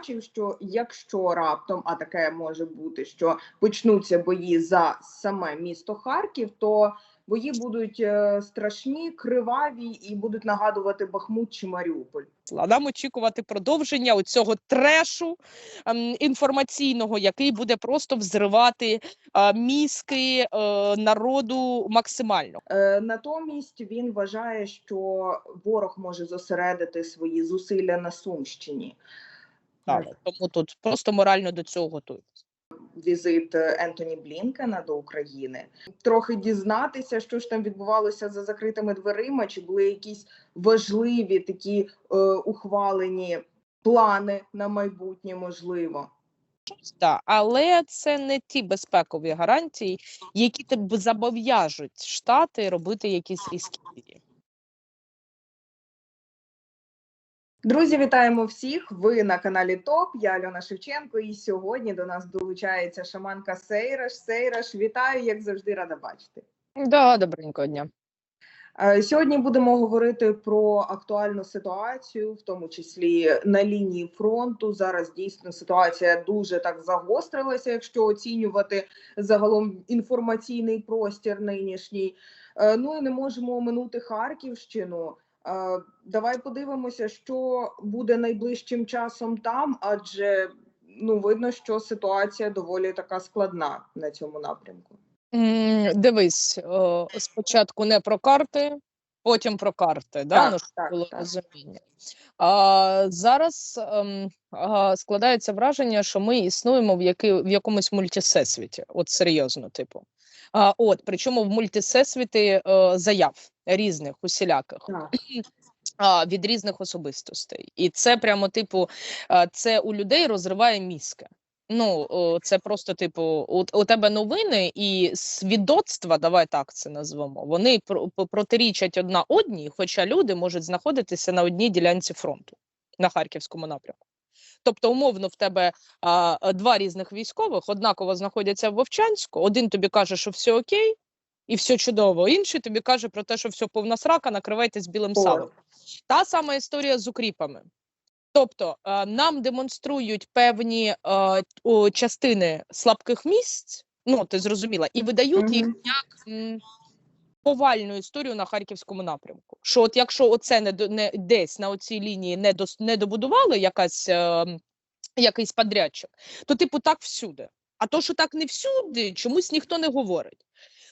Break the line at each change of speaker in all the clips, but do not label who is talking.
зазначив, що якщо раптом, а таке може бути, що почнуться бої за саме місто Харків, то бої будуть е, страшні, криваві і будуть нагадувати Бахмут чи Маріуполь.
Нам очікувати продовження цього трешу ем, інформаційного, який буде просто взривати е, мізки е, народу максимально.
Натомість він вважає, що ворог може зосередити свої зусилля на Сумщині.
Так, тому тут просто морально до цього готуються.
Візит е, Ентоні Блінкена до України, трохи дізнатися, що ж там відбувалося за закритими дверима, чи були якісь важливі такі е, ухвалені плани на майбутнє, можливо.
Так, але це не ті безпекові гарантії, які тебе зобов'яжуть штати робити якісь різкі дії.
Друзі, вітаємо всіх! Ви на каналі ТОП. Я Альона Шевченко, і сьогодні до нас долучається шаманка Сейраш. Сейраш, вітаю, як завжди, рада бачити.
Да, добренького дня.
Е, Сьогодні будемо говорити про актуальну ситуацію, в тому числі на лінії фронту. Зараз дійсно ситуація дуже так загострилася, якщо оцінювати загалом інформаційний простір нинішній. Е, Ну і не можемо оминути Харківщину. Е, Давай подивимося, що буде найближчим часом там, адже ну видно, що ситуація доволі така складна на цьому напрямку.
Дивись, о, спочатку не про карти, потім про карти. Да?
Так,
ну,
так,
було
так.
розуміння. А, зараз ем, а, складається враження, що ми існуємо в, який, в якомусь мультисесвіті. От серйозно, типу. А, от, причому в мультисесвіті е, заяв різних, усіляких.
Так.
від різних особистостей. І це прямо, типу, це у людей розриває мізки. Ну, це просто, типу, у, у тебе новини і свідоцтва, давай так це назвемо, вони про- протирічать одна одній, хоча люди можуть знаходитися на одній ділянці фронту на харківському напрямку. Тобто, умовно, в тебе а, два різних військових однаково знаходяться в Вовчанську. Один тобі каже, що все окей, і все чудово. Інший тобі каже про те, що все повна срака, накривайтесь білим
О.
салом. Та сама історія з укріпами. Тобто е, нам демонструють певні е, о, частини слабких місць, ну ти зрозуміла, і видають їх як м, повальну історію на харківському напрямку. Що от якщо оце не, не десь на оцій лінії не, дос, не добудували якась, е, якийсь подрядчик, то типу так всюди. А то, що так не всюди, чомусь ніхто не говорить.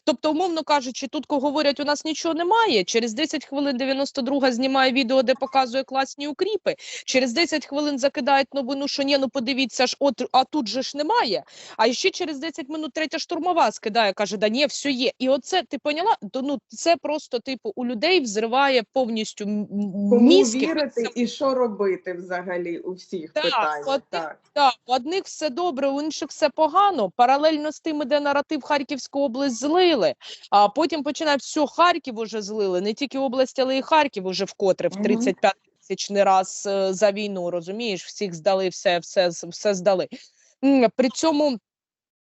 Тобто, умовно кажучи, тут говорять, у нас нічого немає. Через 10 хвилин 92 знімає відео, де показує класні укріпи. Через 10 хвилин закидають новину, що ні, ну подивіться ж, от а тут же ж немає. А ще через 10 минут третя штурмова скидає, каже, да ні, все є. І оце ти поняла? Ну це просто типу у людей взриває повністю м- м-
Кому
мізки.
вірити і що робити взагалі у всіх
Так,
питаннях?
от
Так.
Так, у одних все добре, у інших все погано. Паралельно з тим іде наратив Харківську область злили. А потім починають все, Харків уже злили, не тільки область, але й Харків уже вкотре в
Мгм.
35 тисячний раз е, за війну. Розумієш, всіх здали, все, все, все здали. При цьому.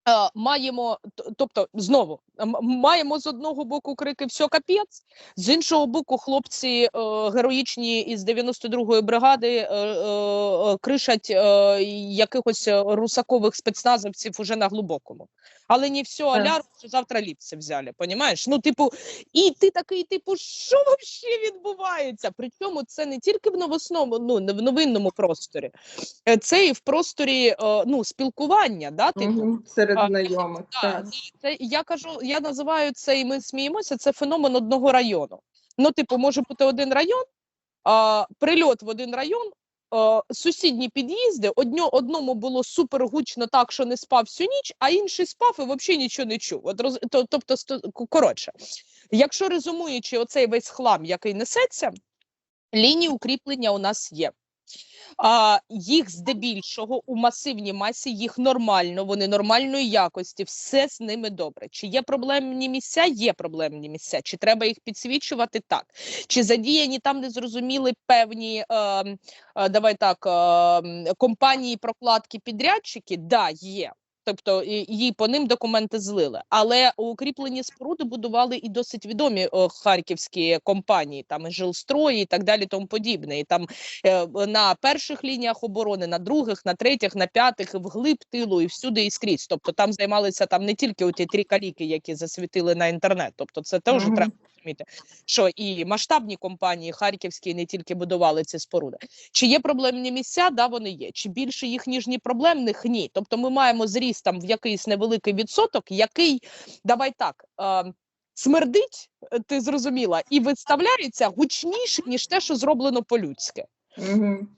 Е, Маємо, тобто знову маємо з одного боку крики все капець, з іншого боку, хлопці е, героїчні із 92-ї бригади е, е, е, кришать е, якихось русакових спецназовців уже на глибокому. Але не все аля, що завтра ліпці взяли, понімаєш? Ну, типу, і ти такий, типу, що взагалі відбувається? Причому це не тільки в новосному, ну не в новинному просторі, е, це і в просторі е, ну, спілкування, да, типу.
Мгм. Серед
А,
знайомих.
Так,
Так.
це я кажу, я називаю це, і ми сміємося. Це феномен одного району. Ну, типу, може бути один район, а, прильот в один район, а, сусідні під'їзди. Одньо, одному було супер гучно так, що не спав всю ніч, а інший спав і взагалі нічого не чув. От роз, то, тобто, сто- коротше, якщо резумуючи оцей весь хлам, який несеться, лінії укріплення у нас є. А, їх здебільшого у масивній масі, їх нормально, вони нормальної якості, все з ними добре. Чи є проблемні місця? Є проблемні місця. Чи треба їх підсвічувати? Так. Чи задіяні там, де зрозуміли певні е, е, давай так, е, компанії прокладки підрядчики? Да, є. Тобто їй по ним документи злили. Але укріплені споруди будували і досить відомі харківські компанії, там і жилстрої, і так далі, тому подібне. І там е, на перших лініях оборони, на других, на третіх, на п'ятих, і вглиб тилу, і всюди і скрізь. Тобто там займалися там не тільки оті три каліки, які засвітили на інтернет. Тобто, це теж
Мгм.
треба розуміти, що і масштабні компанії харківські не тільки будували ці споруди. Чи є проблемні місця? Да, вони є. Чи більше їх ніж ні проблемних? Ні. Тобто, ми маємо зріст там в якийсь невеликий відсоток, який давай так. Е, Смердить, е, ти зрозуміла, і виставляється гучніше, ніж те, що зроблено по-людськи.
Мгм.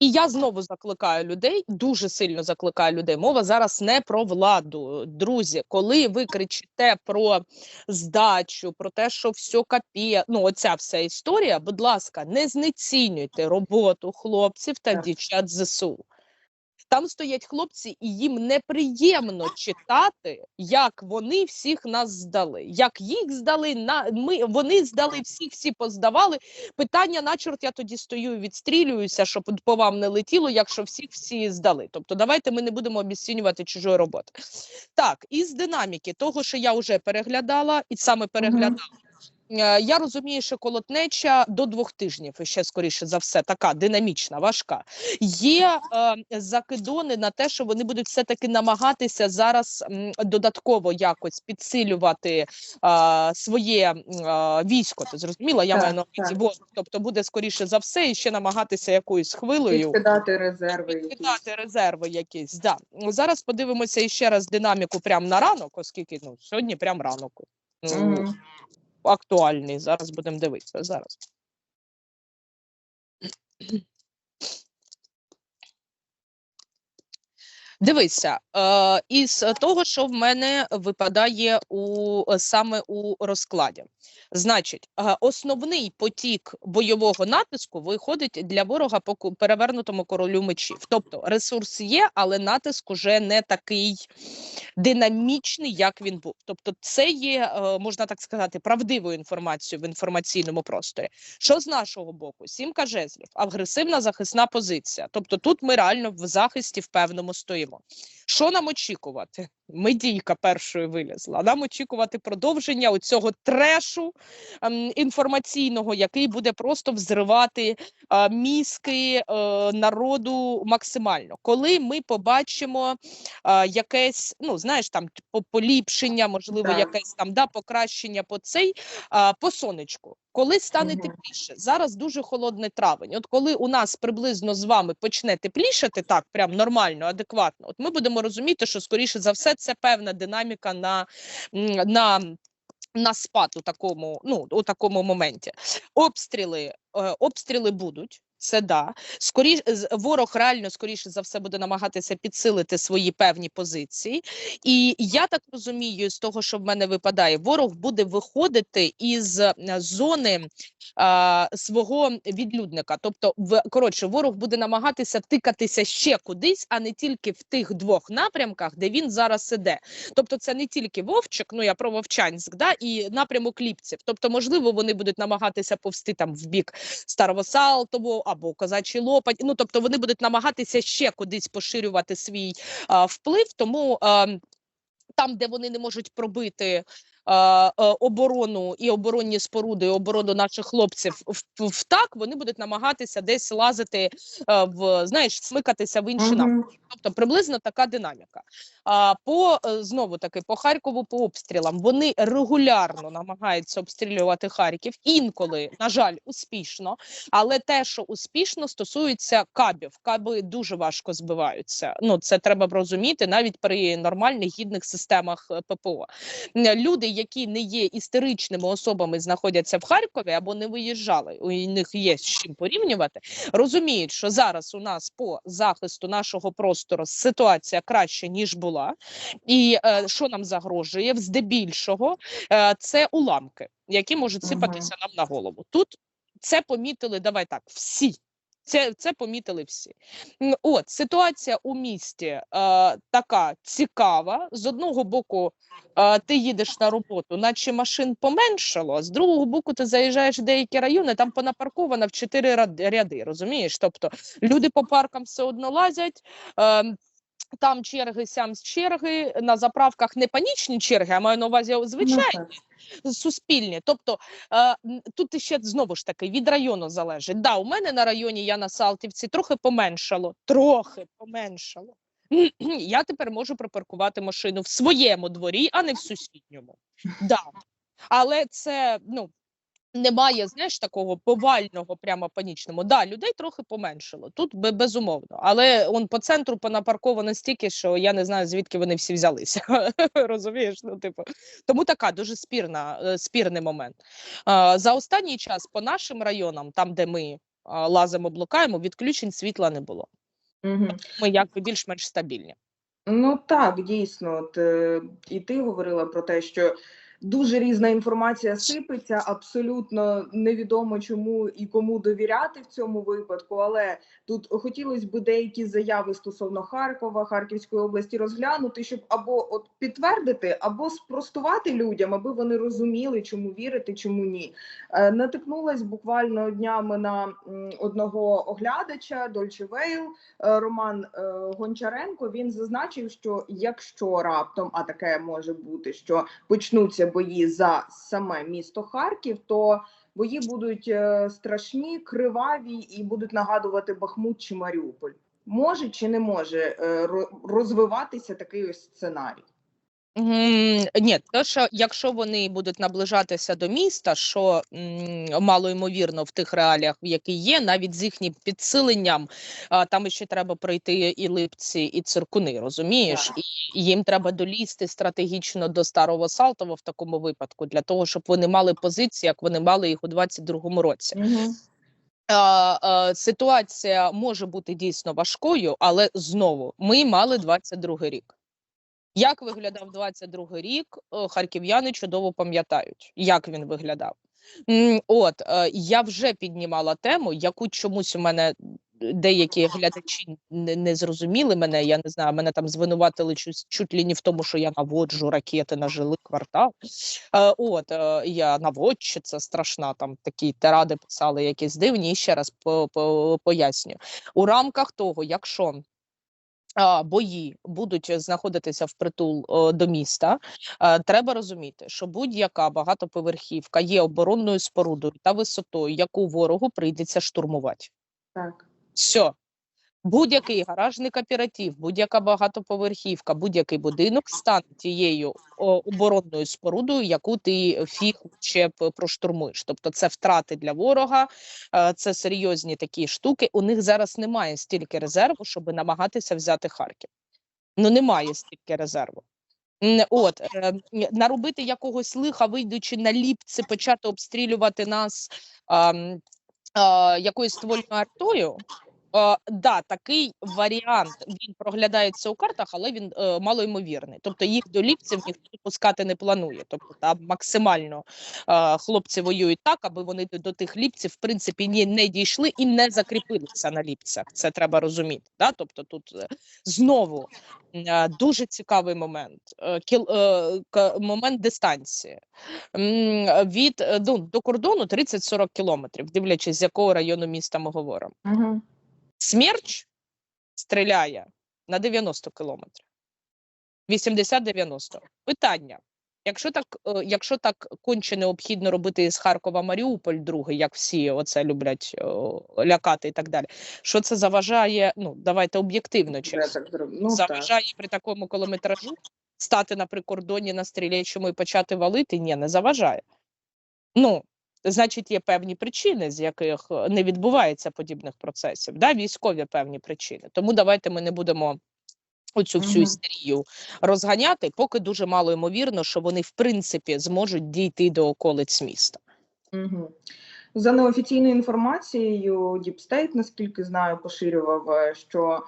І я знову закликаю людей, дуже сильно закликаю людей. Мова зараз не про владу. Друзі, коли ви кричите про здачу, про те, що все капіє, ну оця вся історія, будь ласка, не знецінюйте роботу хлопців та дівчат ЗСУ. Там стоять хлопці, і їм неприємно читати, як вони всіх нас здали. Як їх здали, на ми вони здали всіх, всі поздавали. Питання на чорт я тоді стою відстрілююся, щоб по вам не летіло, якщо всіх всі здали. Тобто, давайте ми не будемо обіцінювати чужої роботи. Так, із динаміки того, що я вже переглядала, і саме переглядала. Е, Я розумію, що колотнеча до двох тижнів, ще скоріше за все, така динамічна, важка. Є е, закидони на те, що вони будуть все таки намагатися зараз м, додатково якось підсилювати е, своє е, військо. Ти зрозуміла? Я
Так,
маю на увазі, бо тобто буде скоріше за все і ще намагатися якоюсь хвилею
Підкидати резерви. якісь.
підкидати резерви якісь. Да. Зараз подивимося ще раз динаміку прямо на ранок, оскільки ну сьогодні прям ранок. Ну,
Мгм.
Актуальний. Зараз будемо дивитися. Зараз. Дивися, е, із того, що в мене випадає у саме у розкладі. Значить, е, основний потік бойового натиску виходить для ворога по перевернутому королю мечів. Тобто ресурс є, але натиск уже не такий динамічний, як він був. Тобто, це є, е, можна так сказати, правдивою інформацією в інформаційному просторі. Що з нашого боку? Сімка жезлів, агресивна захисна позиція. Тобто, тут ми реально в захисті в певному стоїмо. Що нам очікувати? Медійка першою вилізла. Нам очікувати продовження оцього трешу ем, інформаційного, який буде просто взривати е, мізки е, народу максимально. Коли ми побачимо е, якесь, ну знаєш, там поліпшення, можливо,
Так.
якесь там да, покращення по цей е, по сонечку. Коли стане тепліше, зараз дуже холодний травень. От коли у нас приблизно з вами почне теплішати, так прям нормально, адекватно, от ми будемо розуміти, що скоріше за все це певна динаміка на, на на спад у такому, ну у такому моменті. Обстріли, е, обстріли будуть. Це да. Скоріш ворог реально скоріше за все буде намагатися підсилити свої певні позиції. І я так розумію, з того, що в мене випадає, ворог буде виходити із е, зони а, свого відлюдника. Тобто, в коротше, ворог буде намагатися тикатися ще кудись, а не тільки в тих двох напрямках, де він зараз іде. Тобто, це не тільки Вовчик, ну я про Вовчанськ, да, і напрямок Ліпців. Тобто, можливо, вони будуть намагатися повсти там в бік Старого Салтового або Козачий Лопать. Ну тобто, вони будуть намагатися ще кудись поширювати свій а, вплив. Тому. А, там, де вони не можуть пробити е, оборону і оборонні споруди, і оборону наших хлопців в, в так, вони будуть намагатися десь лазити е, в знаєш, смикатися в інші напрямки. Тобто приблизно така динаміка. А по е, знову таки по Харкову по обстрілам вони регулярно намагаються обстрілювати Харків. Інколи, на жаль, успішно. Але те, що успішно стосується кабів, каби дуже важко збиваються. Ну це треба розуміти навіть при нормальних гідних системах е, ППО. Люди, які не є історичними особами, знаходяться в Харкові або не виїжджали. У них є з чим порівнювати розуміють, що зараз у нас по захисту нашого простору ситуація краще ніж була, і е, що нам загрожує здебільшого, е, це уламки, які можуть сипатися нам на голову. Тут це помітили. Давай так, всі. Це, це помітили всі. От ситуація у місті е, така цікава. З одного боку, е, ти їдеш на роботу, наче машин поменшало. З другого боку, ти заїжджаєш в деякі райони, там понапарковано в чотири ряди. Розумієш? Тобто люди по паркам все одно лазять. Е, Там черги, сям черги, на заправках не панічні черги, а маю на увазі звичайні
Ну,
суспільні. Тобто е, тут ще знову ж таки від району залежить. Да, у мене на районі я на Салтівці трохи поменшало, трохи поменшало. Я тепер можу припаркувати машину в своєму дворі, а не в сусідньому. Да. Але це ну. Немає, знаєш, такого повального, прямо панічного. Да, людей трохи поменшало. Тут бе- безумовно. Але он по центру понапарковано стільки, що я не знаю, звідки вони всі взялися. Розумієш? Ну, типу, тому така дуже спірна, е, спірний момент. За останній час по нашим районам, там де ми лазимо, блукаємо, відключень світла не було.
Мгм.
Ми якби більш-менш стабільні.
Ну так, дійсно. От, е, і ти говорила про те, що дуже різна інформація сипеться, абсолютно невідомо чому і кому довіряти в цьому випадку. Але тут хотілося б деякі заяви стосовно Харкова, Харківської області розглянути, щоб або от підтвердити, або спростувати людям, аби вони розуміли, чому вірити, чому ні. Е, Натикнулась буквально днями на одного оглядача Дольче Вейл, Роман е, Гончаренко він зазначив, що якщо раптом, а таке може бути, що почнуться бої за саме місто Харків, то бої будуть е, страшні, криваві і будуть нагадувати Бахмут чи Маріуполь. Може чи не може е, розвиватися такий ось сценарій?
М, Ні, то що якщо вони будуть наближатися до міста, що м, мало ймовірно в тих реаліях, які є, навіть з їхнім підсиленням, а, там ще треба пройти і липці, і циркуни, розумієш? І їм треба долізти стратегічно до старого Салтова в такому випадку, для того, щоб вони мали позиції, як вони мали їх у 22-му році.
Угу.
Ситуація може бути дійсно важкою, але знову ми мали 22 рік. Як виглядав 22 рік, е, харків'яни чудово пам'ятають, як він виглядав. От е, я вже піднімала тему, яку чомусь у мене деякі глядачі не, не зрозуміли мене. Я не знаю, мене там звинуватили чуть, чуть не в тому, що я наводжу ракети на жилий квартал. Е, От я наводчиця страшна, там такі тиради писали якісь дивні. І ще раз по, по, поясню. У рамках того, якщо бої будуть знаходитися в притул до міста, е, треба розуміти, що будь-яка багатоповерхівка є оборонною спорудою та висотою, яку ворогу прийдеться штурмувати.
Так.
Все. Будь-який гаражний кооператив, будь-яка багатоповерхівка, будь-який будинок стане тією оборонною спорудою, яку ти фіг ще проштурмуєш. Тобто це втрати для ворога, е, це серйозні такі штуки. У них зараз немає стільки резерву, щоб намагатися взяти Харків. Ну немає стільки резерву. От е, наробити якогось лиха, вийдучи на ліпці, почати обстрілювати нас якоюсь ствольною артою. Е, да, такий варіант він проглядається у картах, але він е, малоймовірний. Тобто їх до ліпців ніхто пускати не планує. Тобто там максимально е, хлопці воюють так, аби вони до, до тих ліпців в принципі ні, не дійшли і не закріпилися на ліпцях. Це треба розуміти. Да? Тобто тут е, знову е, дуже цікавий момент. Е, кіл, е, к- момент дистанції. Від е, ну, до кордону 30-40 кілометрів, дивлячись, з якого району міста ми говоримо.
Угу.
Смерч стріляє на 90 кілометрів. 80-90. Питання. Якщо так, е, якщо так конче необхідно робити із Харкова Маріуполь, другий, як всі оце люблять е, лякати і так далі. Що це заважає? Ну, давайте об'єктивно
так зроб- ну, так.
заважає при такому кілометражу стати на прикордоні на стрілячому і почати валити? Ні, не заважає. Ну, значить, є певні причини, з яких е, не відбувається подібних процесів. Да? Військові певні причини. Тому давайте ми не будемо оцю всю істерію розганяти, поки дуже мало ймовірно, що вони в принципі зможуть дійти до околиць міста.
Угу. За неофіційною інформацією, State, наскільки знаю, поширював, е, що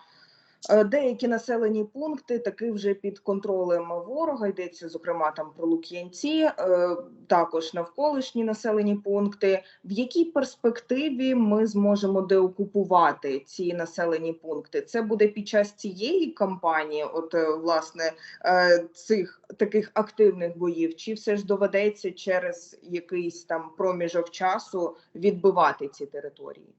деякі населені пункти таки вже під контролем ворога. Йдеться, зокрема, там про Лук'янці, е, також навколишні населені пункти. В якій перспективі ми зможемо деокупувати ці населені пункти? Це буде під час цієї кампанії, от е, власне е, цих таких активних боїв, чи все ж доведеться через якийсь там проміжок часу відбивати ці території?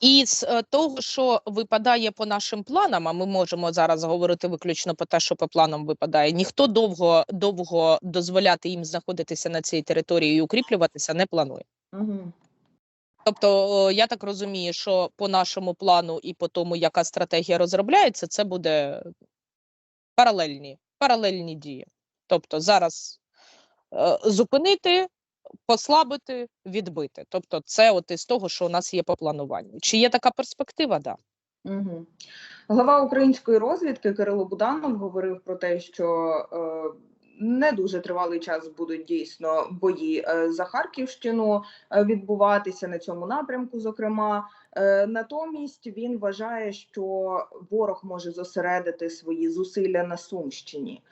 І з е, того, що випадає по нашим планам, а ми можемо зараз говорити виключно про те, що по планам випадає, ніхто довго довго дозволяти їм знаходитися на цій території і укріплюватися не планує.
Угу.
Тобто, я так розумію, що по нашому плану і по тому, яка стратегія розробляється, це буде паралельні, паралельні дії. Тобто зараз е, зупинити, послабити, відбити. Тобто, це от із того, що у нас є по плануванню. Чи є така перспектива? Да.
Угу. Глава української розвідки Кирило Буданов говорив про те, що е, не дуже тривалий час будуть дійсно бої е, за Харківщину е, відбуватися на цьому напрямку. Зокрема, е, натомість він вважає, що ворог може зосередити свої зусилля на Сумщині.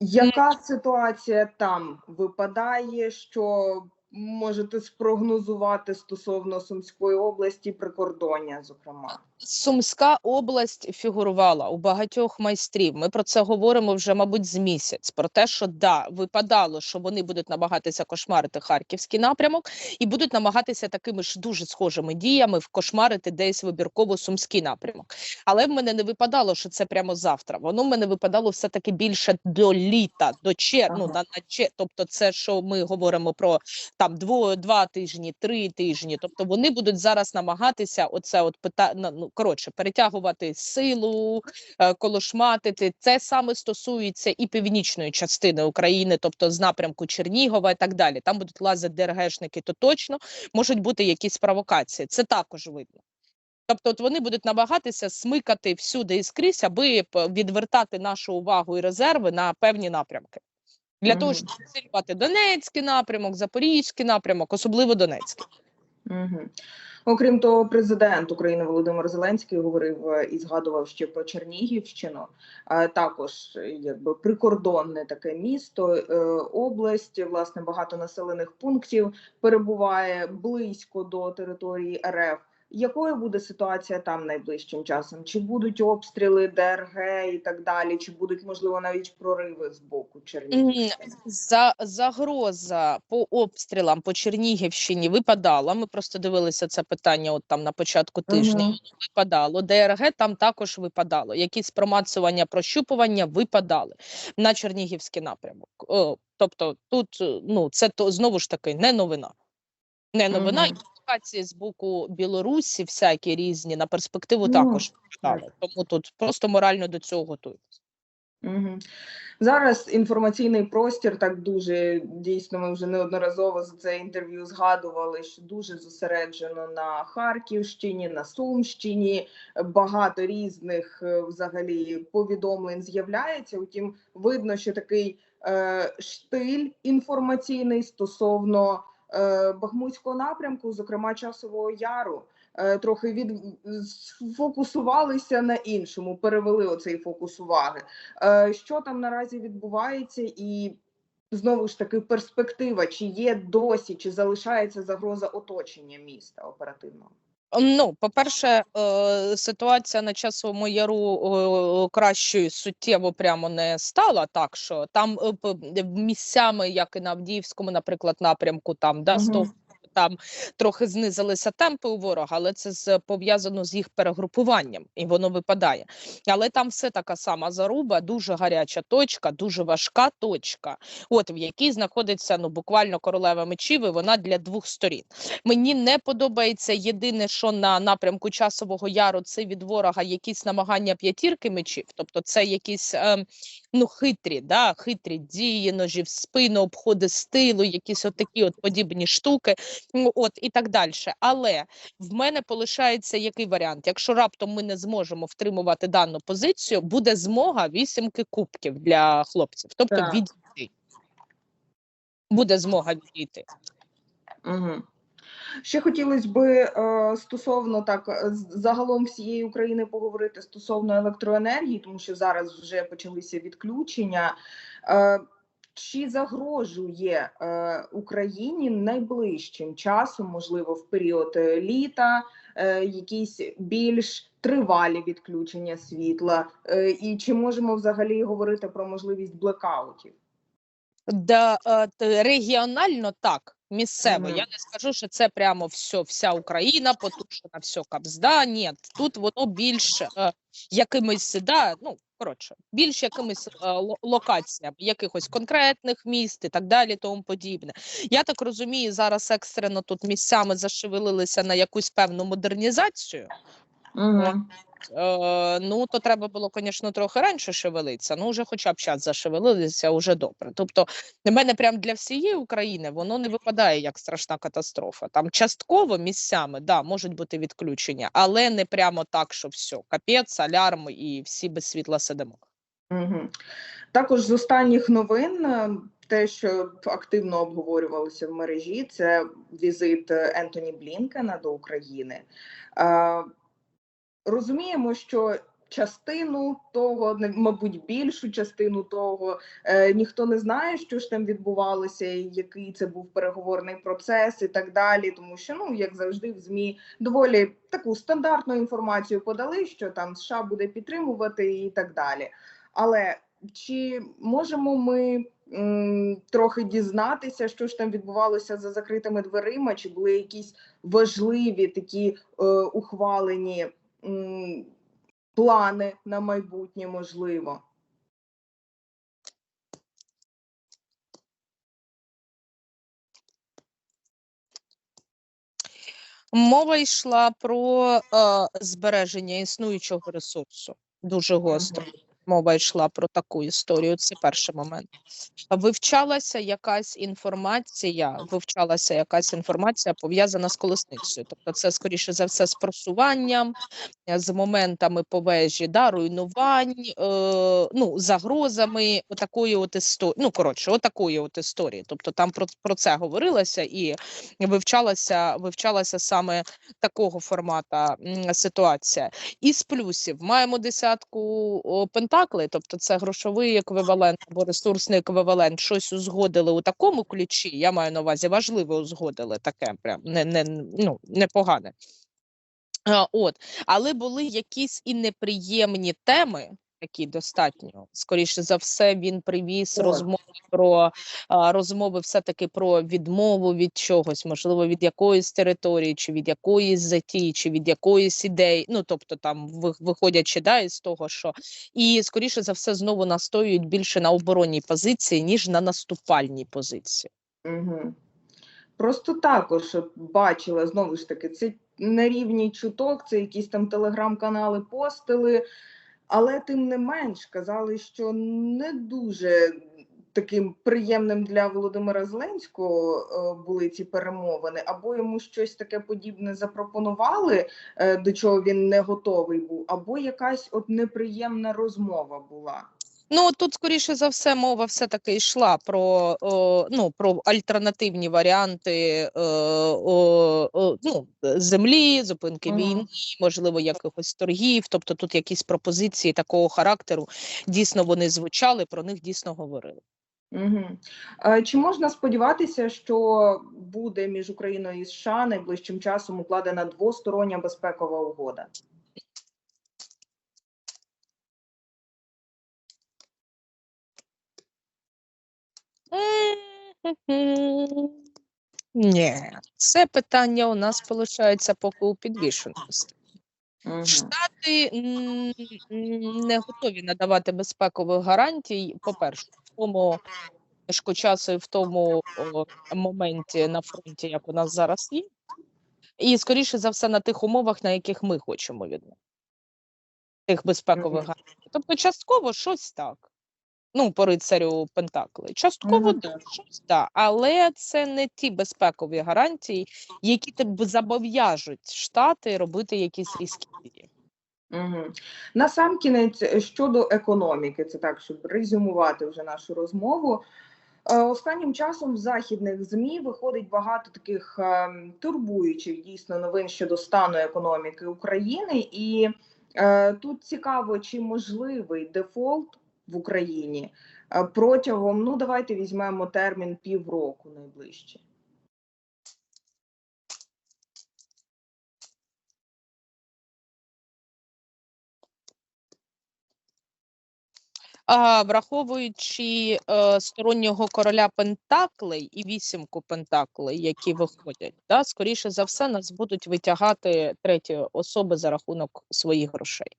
Яка ситуація там випадає? Що можете спрогнозувати стосовно Сумської області прикордоння, зокрема?
Сумська область фігурувала у багатьох майстрів. Ми про це говоримо вже, мабуть, з місяць. Про те, що да, випадало, що вони будуть намагатися кошмарити харківський напрямок і будуть намагатися такими ж дуже схожими діями вкошмарити десь вибірково сумський напрямок. Але в мене не випадало, що це прямо завтра. Воно в мене випадало все таки більше до літа, до чер... ну,
Ага.
на, на чер... Тобто, це що ми говоримо про там дво, два тижні, три тижні. Тобто вони будуть зараз намагатися оце от пита... ну коротше перетягувати силу, е, колошматити. Це саме стосується і північної частини України, тобто з напрямку Чернігова і так далі. Там будуть лазити ДРГшники, то точно можуть бути якісь провокації. Це також видно. Тобто, от вони будуть намагатися смикати всюди і скрізь, аби відвертати нашу увагу і резерви на певні напрямки. Для того, щоб підсилювати Донецький напрямок, Запорізький напрямок, особливо Донецький.
Угу. Окрім того, президент України Володимир Зеленський говорив е, і згадував ще про Чернігівщину, е, також якби прикордонне таке місто, е, область, власне, багато населених пунктів перебуває близько до території РФ. Якою буде ситуація там найближчим часом? Чи будуть обстріли ДРГ і так далі? Чи будуть можливо навіть прориви з боку Чернігівщини?
За загроза по обстрілам по Чернігівщині випадала. Ми просто дивилися це питання от там на початку тижня.
Мгм.
Випадало. ДРГ там також випадало. Якісь промацування, прощупування випадали на Чернігівський напрямок. О, тобто, тут ну це то знову ж таки не новина. Не новина.
Мгм.
Провокації з боку Білорусі, всякі різні на перспективу
Ну,
також
так.
Тому тут просто морально до цього готуйтесь.
Угу. Зараз інформаційний простір так дуже дійсно. Ми вже неодноразово за це інтерв'ю згадували, що дуже зосереджено на Харківщині, на Сумщині. Багато різних е, взагалі повідомлень з'являється. Утім, видно, що такий е, штиль інформаційний стосовно Бахмутського напрямку, зокрема часового яру. е, Трохи від сфокусувалися на іншому, перевели оцей фокус уваги. Е, Що там наразі відбувається, і знову ж таки перспектива, чи є досі, чи залишається загроза оточення міста оперативного?
Ну, по-перше, е, ситуація на часовому яру е, кращою суттєво прямо не стала, так що там е, місцями, як і на Авдіївському, наприклад, напрямку, там да,
Мгм.
Там трохи знизилися темпи у ворога, але це з пов'язано з їх перегрупуванням, і воно випадає. Але там все така сама заруба, дуже гаряча точка, дуже важка точка, от в якій знаходиться ну буквально королева мечів, і вона для двох сторін. Мені не подобається єдине, що на напрямку часового яру це від ворога якісь намагання п'ятірки мечів, тобто це якісь ем, ну хитрі, да, хитрі дії, ножі в спину, обходи з тилу, якісь отакі от подібні штуки, от і так далі. Але в мене полишається який варіант? Якщо раптом ми не зможемо втримувати дану позицію, буде змога вісімки кубків для хлопців, тобто
Так.
відійти. Буде змога відійти.
Угу. Ще хотілося би е, стосовно так е, загалом всієї України поговорити стосовно електроенергії, тому що зараз вже почалися відключення. Чи загрожує е, Україні найближчим часом, можливо, в період е, літа, е, якісь більш тривалі відключення світла? Е, і чи можемо взагалі говорити про можливість блекаутів?
Да, е, регіонально так, місцево.
Мгм.
Я не скажу, що це прямо все, вся Україна потушена, все капзда. Ні, тут воно більш е, якимись, да, ну коротше, більш якимись е, ло- локаціями, якихось конкретних міст і так далі, тому подібне. Я так розумію, зараз екстрено тут місцями зашевелилися на якусь певну модернізацію.
Угу.
Е, ну, то треба було, звісно, трохи раніше шевелитися. Ну, вже хоча б час зашевелилися, вже добре. Тобто, для мене прям для всієї України воно не випадає як страшна катастрофа. Там частково місцями да, можуть бути відключення, але не прямо так, що все, капець, алярм і всі без світла сидимо.
Угу. Також з останніх новин, е, те, що активно обговорювалося в мережі, це візит е, Ентоні Блінкена до України. Розуміємо, що частину того, мабуть, більшу частину того, е, ніхто не знає, що ж там відбувалося, і який це був переговорний процес, і так далі. Тому що, ну як завжди, в змі доволі таку стандартну інформацію подали, що там США буде підтримувати і так далі. Але чи можемо ми трохи дізнатися, що ж там відбувалося за закритими дверима? Чи були якісь важливі такі е, ухвалені плани на майбутнє, можливо?
Мова йшла про е, збереження існуючого ресурсу. Дуже гостро. Мова йшла про таку історію. Це перший момент. Вивчалася якась інформація, вивчалася якась інформація пов'язана з колесницею. Тобто, це скоріше за все з просуванням, е, з моментами по вежі, да, руйнувань, е, ну, загрозами отакої от історії. Ну, коротше, отакої от історії. Тобто там про, про це говорилося і вивчалася, вивчалася саме такого формата ситуація. Із плюсів маємо десятку о, пентаклей, тобто це грошовий еквівалент або ресурсний еквівалент. Щось узгодили у такому ключі. Я маю на увазі важливо узгодили таке, прям не, не ну непогане. От, але були якісь і неприємні теми, які достатньо. Скоріше за все, він привіз
О.
розмови про розмови, все-таки про відмову від чогось, можливо, від якоїсь території, чи від якоїсь затії, чи від якоїсь ідеї. Ну тобто, там ви- виходячи да, із того, що і скоріше за все знову настоюють більше на оборонній позиції, ніж на наступальній позиції.
Угу. Просто також бачила знову ж таки, це на рівні чуток, це якісь там телеграм-канали постили, але тим не менш казали, що не дуже таким приємним для Володимира Зеленського е, були ці перемовини, або йому щось таке подібне запропонували, е, до чого він не готовий був, або якась от неприємна розмова була.
Ну тут скоріше за все мова все таки йшла про о, ну про альтернативні варіанти е, о, о, ну, землі, зупинки війни, можливо, якихось торгів. Тобто тут якісь пропозиції такого характеру дійсно вони звучали, про них дійсно говорили.
Угу. Чи можна сподіватися, що буде між Україною і США найближчим часом укладена двостороння безпекова угода?
Ні, це питання у нас виходить поки у підвішеності. Штати не готові надавати безпекових гарантій, по-перше, в тому часу і в тому моменті на фронті, як у нас зараз є, і скоріше за все на тих умовах, на яких ми хочемо від них. Тих безпекових гарантій. Тобто, частково щось так. Ну, по рицарю Пентакли. Частково
Мгм.
да, щось да. Але це не ті безпекові гарантії, які тебе зобов'яжуть штати робити якісь різкі дії.
Угу. Насамкінець е, щодо економіки, це так, щоб резюмувати вже нашу розмову. Е, Останнім часом в західних змі виходить багато таких ем, турбуючих дійсно новин щодо стану економіки України, і е, тут цікаво, чи можливий дефолт в Україні е, протягом ну давайте візьмемо термін півроку найближче.
А, враховуючи е, стороннього короля Пентаклей і вісімку Пентаклей, які виходять, да, скоріше за все, нас будуть витягати треті особи за рахунок своїх грошей.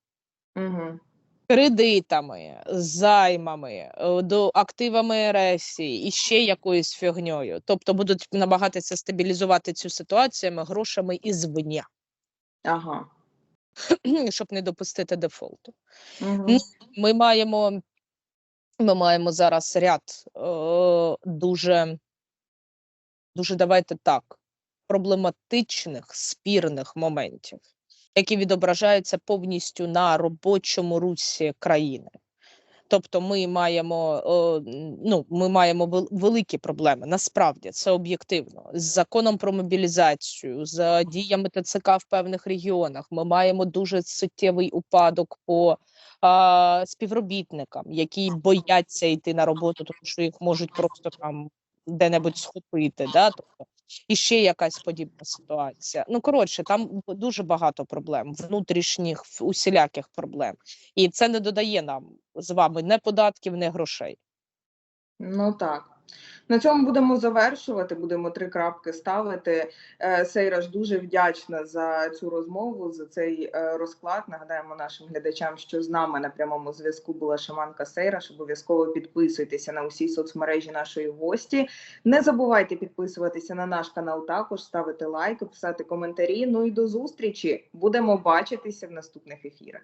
Угу.
Кредитами, займами, е, до активами РСі і ще якоюсь фігньою. Тобто будуть намагатися стабілізувати цю ситуацію грошами ізвня,
Ага.
щоб не допустити дефолту.
Угу.
Ми маємо, ми маємо зараз ряд е, дуже, дуже давайте так, проблематичних, спірних моментів, які відображаються повністю на робочому русі країни. Тобто ми маємо, ну, ми маємо великі проблеми, насправді це об'єктивно. З законом про мобілізацію, з діями ТЦК в певних регіонах. Ми маємо дуже суттєвий упадок по а, співробітникам, які бояться йти на роботу, тому що їх можуть просто там де-небудь схопити. Да? Тобто, і ще якась подібна ситуація. Ну коротше, там дуже багато проблем, внутрішніх усіляких проблем, і це не додає нам з вами не податків, не грошей.
Ну так. На цьому будемо завершувати. Будемо три крапки ставити. Е, Сейраж дуже вдячна за цю розмову, за цей е, розклад. Нагадаємо нашим глядачам, що з нами на прямому зв'язку була шаманка Сейраж. Обов'язково підписуйтеся на усі соцмережі нашої гості. Не забувайте підписуватися на наш канал, також ставити лайки, писати коментарі. Ну і до зустрічі. Будемо бачитися в наступних ефірах.